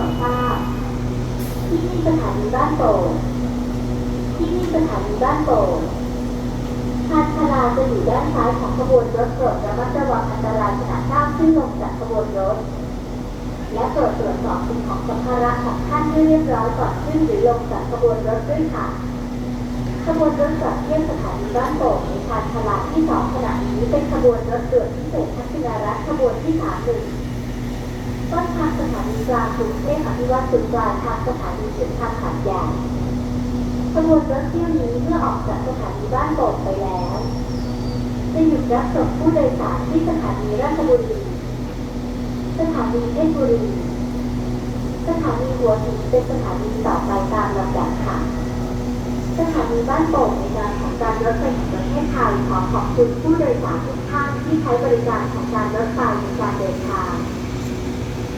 าพที่นี่สถานีบ้านโป่งที่นี่สถานีบ้านโป่งชานชาลาจะอยู่ด้านซ้ายของขบวนรถโปรดระมัดระวังอันตรายขณะก้าวขึ้นลงจากขบวนรถ และโปรดตรวจสอบสิ่งของสัมภาระของท่านให้เรียบร้อยก่อนขึ้นหรือลงจากขบวนรถด้วยค่ะขบวนรถจอดเทียบสถานีบ้านโป่งในชานชาลาที่สองขณะนี้เป็นขบวนรถด่วนพิเศษทักษิณารัฐขบวนที่สามหนึ่ง ต้นทางสถานีกลางกรุงเทพอภิวัตรจุดปลายทางสถานีสุดทางหาดใหญ่ขบวนรถเที่ยวนี้เมื่อออกจากสถานีบ้านโป่งไปแล้ว จะหยุดรับส่งผู้โดยสารที่สถานีราชบุรี สถานีเพชรบุรี สถานีหัวหินเป็นสถานีต่อไปตามลำดับค่ะ สถานีบ้านโป่งในนามของการรถไฟแห่งประเทศไทยขอขอบคุณผู้โดยสารทุกท่านที่ใช้บริการของการรถไฟในการเดินทาง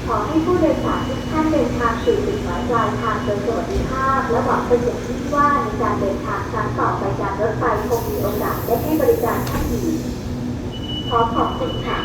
ขอให้ผู้โดยสารทุกท่านเดินทางสู่จุดหมายปลายทางโดยสวัสดิภาพ และหวังเป็นอย่างยิ่งว่าในการเดินทางครั้งต่อไปจารรถไฟคงมีโอกาสได้ให้บริการท่านอีกขอขอบคุณค่ะ